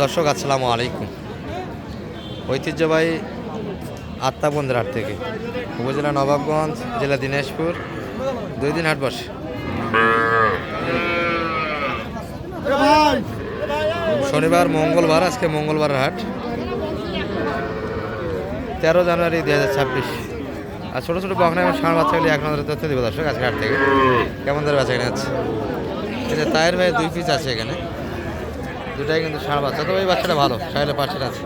দর্শক, আসসালামু আলাইকুম। ঐতিহ্যবাহী আত্মাবন্দের হাট থেকে উপজেলা নবাবগঞ্জ, জেলা দিনাজপুর, দুই দিন হাট বসে। শনিবার, মঙ্গলবার, আজকে মঙ্গলবার হাট। তেরো জানুয়ারি দুই হাজার ছাব্বিশ। আর ছোটো ছোটো বকনা এবং ষাঁড় বাচ্চাগুলি এক নজরে তথ্য দিব দর্শক আজকে হাট থেকে। কেমন ধরে বাচ্চা আছে এই যে তায়ের ভাই দুই পিস আছে এখানে। দুটাই কিন্তু ষাঁড় বাচ্চা। তো ওই বাচ্চাটা ভালো সাইলে পাশের আছে।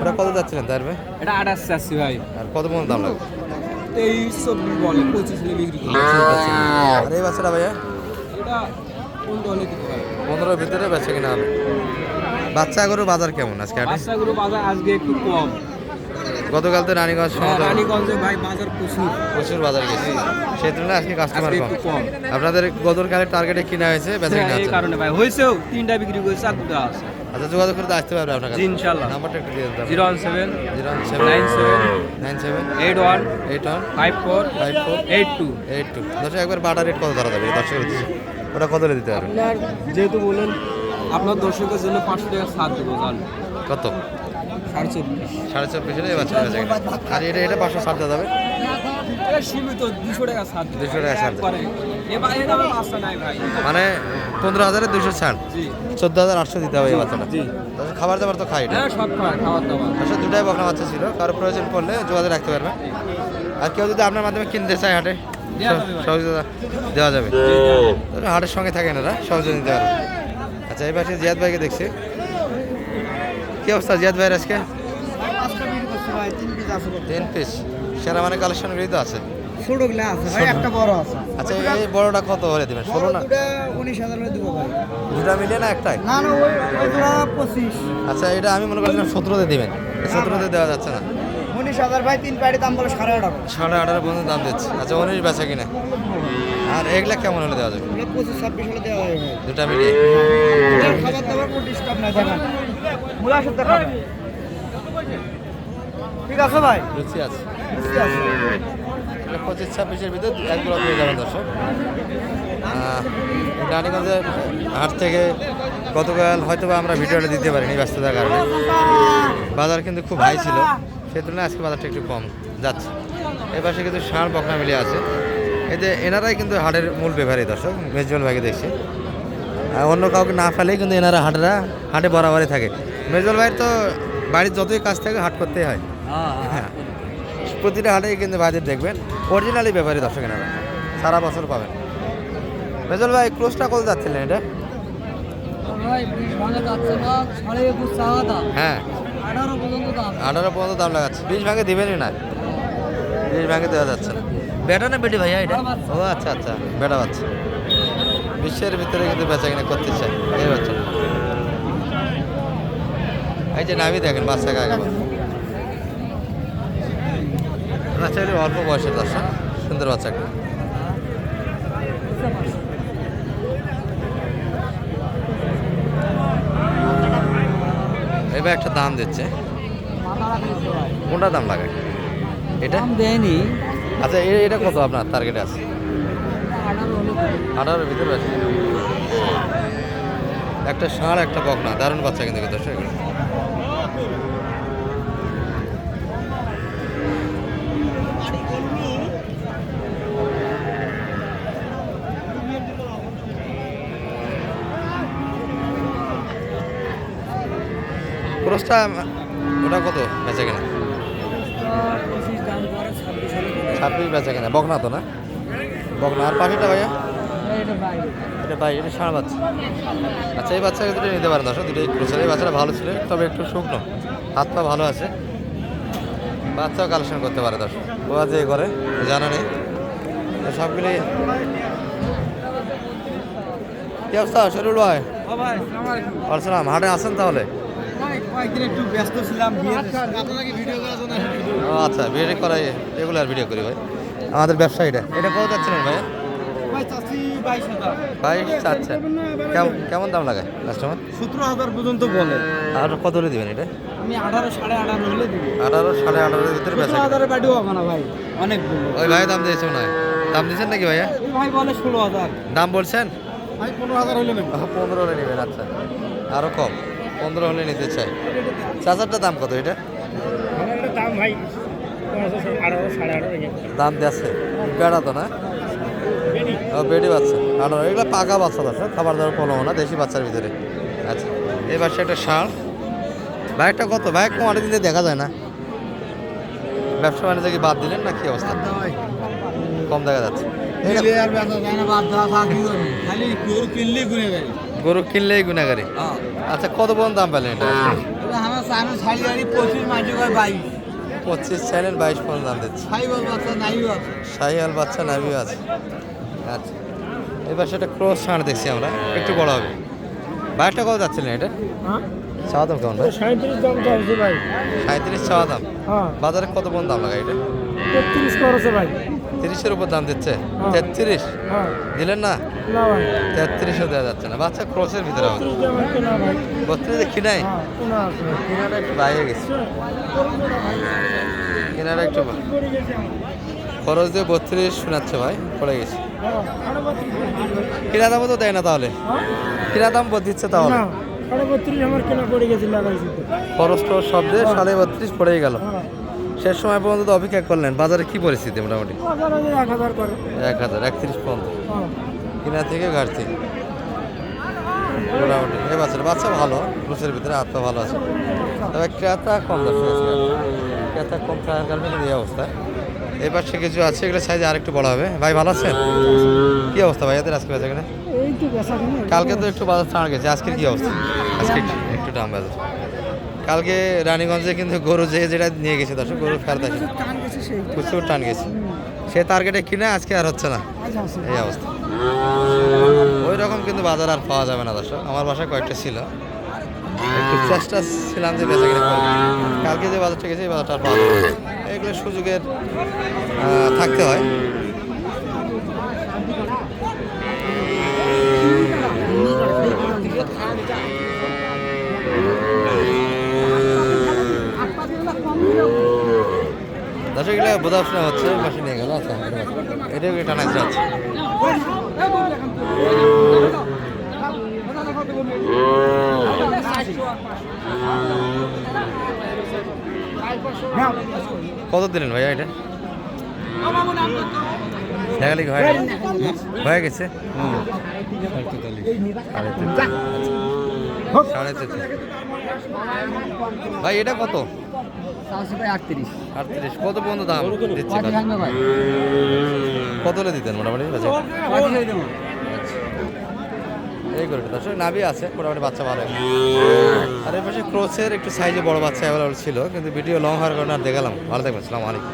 ওটা কত যাচ্ছিলেন তায়ের ভাই এটা আঠাশ চাচ্ছি ভাই। আর কত পর্যন্ত দাম লাগবে তেইশ চব্বিশ বলে পঁচিশ বিক্রি করি। আর এই বাচ্চাটা ভাইয়া? এটা পনেরোর ভিতরে বেচে কিনা হবে। বাচ্চা গরু বাজার কেমন আজকে হাটে? গরু বাজার আজকে একটু কম। গতকাল তো রানীগঞ্জ হ্যাঁ, রানীগঞ্জে ভাই বাজার প্রচুর। প্রচুর বাজার গেছে। সেই তুলনায় আজকে কাস্টমার কম। আপনাদের গতকালের টার্গেটে কিনা হয়েছে বেচা কিনা হ্যাঁ, এই কারণে ভাই। হয়েছেও তিনটা বিক্রি করেছে আর দুটো আছে। আচ্ছা যোগাযোগ করে তো আসতে পারবে আপনার কাছে। জি, ইনশাল্লাহ। নাম্বারটা একটু দিয়ে দিতে zero one seven zero seven nine seven nine seven eight one eight one five four five four eight two. Eight two. দর্শক একবার বাটার রেট কত ধরা যাবে? দর্শক দিচ্ছে ওটা কত দিতে পারবে যেহেতু বলেন আপনার দর্শকের জন্য পাঁচশো টাকা সাত দেবো কত? সাড়ে চব্বিশ। হলে বাচ্চা বেচা কিনা আর এটা এটা পাঁচশো সাত দেওয়া যাবে। এটা সীমিত দুশো টাকা সাত দেবো 200 টাকা ছাড় দেবো। একবারে। এবার এটা আমার বাচ্চা নাই ভাই। মানে পনেরো হাজারে দুশো ছাড় জি। চোদ্দ হাজার আটশো দিতে হবে এই বাচ্চাটা। খাবার দাবার তো খাই এটা। হ্যাঁ আসলে দুটাই বকনা বাচ্চা ছিল। কারও প্রয়োজন পড়লে যোগাযোগ রাখতে পারবে। আর কেউ যদি আপনার মাধ্যমে কিনতে চায় হাটে দেওয়া যাবে ভাই। সহযোগিতা দেওয়া যাবে। হাটের সঙ্গে থাকেন এরা সহযোগিতা দিতে আচ্ছা এই পাশে জিয়াদ ভাইকে দেখছি। কি অবস্থা জিয়াদ ভাইয়ের আজকে? তিন পিস সেরা মানে কালেকশনগুলি তো আছে। ছোট আছে ভাই একটা বড় আছে। আচ্ছা এই বড়টা কত হলে দেবেন? ষোলো না? দুটা উনিশ হাজার দিব ভাই। দুটা মিলিয়ে না একটাই? না না ওই ওই পঁচিশ। আচ্ছা এটা আমি মনে করছিলাম সতেরোতে দেবেন। সতেরোতে দেওয়া যাচ্ছে না। উনিশ হাজার ভাই তিন পাড়ি দাম বলে সাড়ে আঠারো। সাড়ে আঠারো পর্যন্ত দাম দিচ্ছে। আচ্ছা উনিশ বেচা কিনা? আর এগুলা কেমন হলে দেওয়া যাবে? পঁচিশ ছাব্বিশ হলে দেওয়া হবে দুটা মিলিয়ে। খাবার দাবার কোনো ডিস্টার্ব নাই দেখেন মূলা শুদ্ধ খাবে ঠিক আছে ভাই? রুচি আছে। বুঝতে আছে। পঁচিশ ছাব্বিশের ভিতরে একগুলো পেয়ে যাবেন দর্শক। রানীগঞ্জের হাট থেকে গতকাল হয়তো বা আমরা ভিডিওটা দিতে পারিনি ব্যস্ততার কারণে। বাজার কিন্তু খুব হাই ছিল। সে তুলনায় আজকে বাজারটা একটু কম যাচ্ছে। এই পাশে কিন্তু ষাঁড় বকনা মিলিয়ে আছে। এতে এনারাই কিন্তু হাটের মূল ব্যবহারী দর্শক মেজবাল ভাগে দেখছি। আর অন্য কাউকে না ফেলেই কিন্তু এনারা হাটরা হাটে বরাবরই থাকে। মেজবাল ভাইয়ের তো বাড়ির যতই কাজ থাকে হাট করতেই হয়। হ্যাঁ প্রতিটা হাটেই কিন্তু ভাইদের দেখবেন অরিজিনালি ব্যাপারী দর্শক এনারা সারা বছর পাবেন। মেজল ভাই ক্লোজটা কত যাচ্ছিলেন এটা? ভাঙে হ্যাঁ। আঠারো পর্যন্ত দাম। লাগাচ্ছে। বিশ ভাগে দেবেনই না। বিশ ভাগে দেওয়া যাচ্ছে না। বেটা না বেটি ভাইয়া এটা? ও আচ্ছা আচ্ছা। বেটা বাচ্চা। বিশ্বের ভিতরে কিন্তু বেচা কিনা করতে চায়। এই বাচ্চা এই যে নামি দেখেন বাচ্চাকে আগে বাচ্চা অল্প বয়সের দর্শক সুন্দর বাচ্চা এবার একটা দাম দিচ্ছে। কোনটা দাম লাগে? এটা? দেয়নি। আচ্ছা এটা কত আপনার টার্গেট আছে? আঠারোর ভিতরে আছে। একটা ষাঁড় একটা বকনা দারুণ বাচ্চা কিন্তু দর্শক। ক্রসটা ওটা কত বেচা কিনা? ছাব্বিশ। বেচা কিনা বকনা তো না? বকনা আর পাখিটা ভাইয়া? এটা ভাই এটা ষাঁড় বাচ্চা। আচ্ছা এই বাচ্চাকে দুটো নিতে পারেন দর্শক দুটো ক্রোসের এই বাচ্চাটা ভালো ছিল তবে একটু শুকনো। হাত পা ভালো আছে। বাচ্চাও কালেকশন করতে পারে দর্শক। ও আজ এ করে জানা নেই। সবগুলি কি অবস্থা শরীর ভাই? আসসালামু হাটে আসেন তাহলে? কয়েকদিন একটু ব্যস্ত ছিলাম ভিডিও করার জন্য আচ্ছা ভিডিও করাই রেগুলার ভিডিও করি ভাই। আমাদের ব্যবসা এটা। এটা কত যাচ্ছিলেন ভাই? বাইশ আচ্ছা। কেমন কেমন দাম লাগায় কাস্টমার সতেরো হাজার পর্যন্ত বলে। আর কত হলে দিবেন এটা? আমি আঠারো সাড়ে আঠারো হলে দিব। আঠারো সাড়ে আঠারোর ভিতরে বেচা হাজারের বাড়িও হবে না ভাই অনেক ওই ভাই দাম দিয়েছে দাম দিয়েছেন নাকি ভাইয়া? ওই ভাই বলে ষোলো হাজার। দাম বলছেন? পনেরো হাজার পনেরো হলে নেবেন আচ্ছা। আরও কম। পনেরো হলে নিতে চাই। চাচারটা দাম কত এটা? দাম ভাই দাম দিয়েছে। বেড়া তো না? ও বেডি বাচ্চা। আঠারো। এগুলো পাকা বাচ্চা আছে খাবার দাবার কোনো না দেশি বাচ্চার ভিতরে। আচ্ছা এই পাশে একটা ষাঁড় বাইকটা কত? বাইক কম দিনে দেখা যায় না। ব্যবসা বাণিজ্য কি বাদ দিলেন না কি অবস্থা? কম দেখা যাচ্ছে। আর গরু কিনলেই গুণাগারি। আচ্ছা কত পর্যন্ত দাম পেলেন এটা? গাড়ি পঁচিশ চ্যানেল বাইশ পর্যন্ত দাম দিচ্ছে। বল বাচ্চা নাভিও আছে। আচ্ছা। এবার সেটা ক্রস ষাঁড় দেখছি আমরা একটু বড় হবে। বাইকটা কত যাচ্ছিলেন এটা? চাওয়া দাম কেমন ভাই? সাঁত্রিশ দাম চলছে ভাই। সাঁত্রিশ চাওয়া দাম। হ্যাঁ। বাজারে কত পর্যন্ত দাম লাগাই এটা? তেত্রিশ করেছে ভাই। তিরিশের উপর দাম দিচ্ছে? হ্যাঁ। তেত্রিশ? হ্যাঁ। দিলেন না? না ভাই। তেত্রিশও দেওয়া যাচ্ছে না। বাচ্চা ক্রসের ভিতরে হবে। ত্রিশ দাম কেনা ভাই। হ্যাঁ কোনো আছে। কিনাটা একটু বাইরে গেছে। কিনাটা একটু খরচ দিয়ে বত্রিশ শোনাচ্ছে ভাই পড়ে গেছে। কিনা দামও তো দেয় না তাহলে। কিনা দাম দিচ্ছে তাহলে। বত্রিশ তো। খরচ টরচ সব দিয়ে সাড়ে বত্রিশ পড়েই গেল। শেষ সময় পর্যন্ত তো অপেক্ষা করলেন। বাজারে কি পরিস্থিতি মোটামুটি? এক হাজার এক হাজার একত্রিশ পর্যন্ত। হ্যাঁ। কিনা থেকে ঘাটতি। মোটামুটি। এই বাচ্চাটা বাচ্চা ভালো লুচের ভিতরে পা ভালো আছে। তবে ক্রেতা কম দর্শক ক্রেতা কম থাকার কারণে কিন্তু এই অবস্থা। এই পাশে কিছু আছে এগুলো সাইজে আরেকটু বড় হবে। ভাই ভালো আছেন? কি অবস্থা ভাই? এদের আজকে কিনে কালকে তো একটু বাজার ছাড় গেছে। আজকের কি অবস্থা? আজকে একটু- একটু দাম বাজার। কালকে রানীগঞ্জে কিন্তু গরু যে যেটা নিয়ে গেছে দর্শক গরু ফেরত আসে প্রচুর টান গেছে। সে টার্গেটে কিনে আজকে আর হচ্ছে না। এই অবস্থা। ওই রকম কিন্তু বাজার আর পাওয়া যাবে না দর্শক। আমার বাসায় কয়েকটা ছিল। একটু চেষ্টা ছিলাম যে বেচা কিনে। কালকে যে বাজারটা গেছে, এই বাজারটা আর পাওয়া যাবে এগুলো সুযোগের থাকতে হয়। দর্শক এগুলো বোঝাশোনা হচ্ছে পাশে নিয়ে গেল আচ্ছা এটা এটা টানা যাচ্ছে কত দিলেন ভাইয়া এটা? দেখালি হয়ে? হয়ে গেছে? সাড়ে তেত্রিশ ভাই, এটা কত? চারশো ভাই আটত্রিশ। আটত্রিশ কত পর্যন্ত দাম দিচ্ছে কত হলে দিতেন মোটামুটি এই করে দর্শক নাভি আছে মোটামুটি বাচ্চা ভালো। আর এর পাশে ক্রোচের একটু সাইজে বড় বাচ্চা অ্যাভেলেবল ছিল কিন্তু ভিডিও লং হওয়ার কারণে আর দেখালাম। ভালো থাকবেন সালাম আলাইকুম।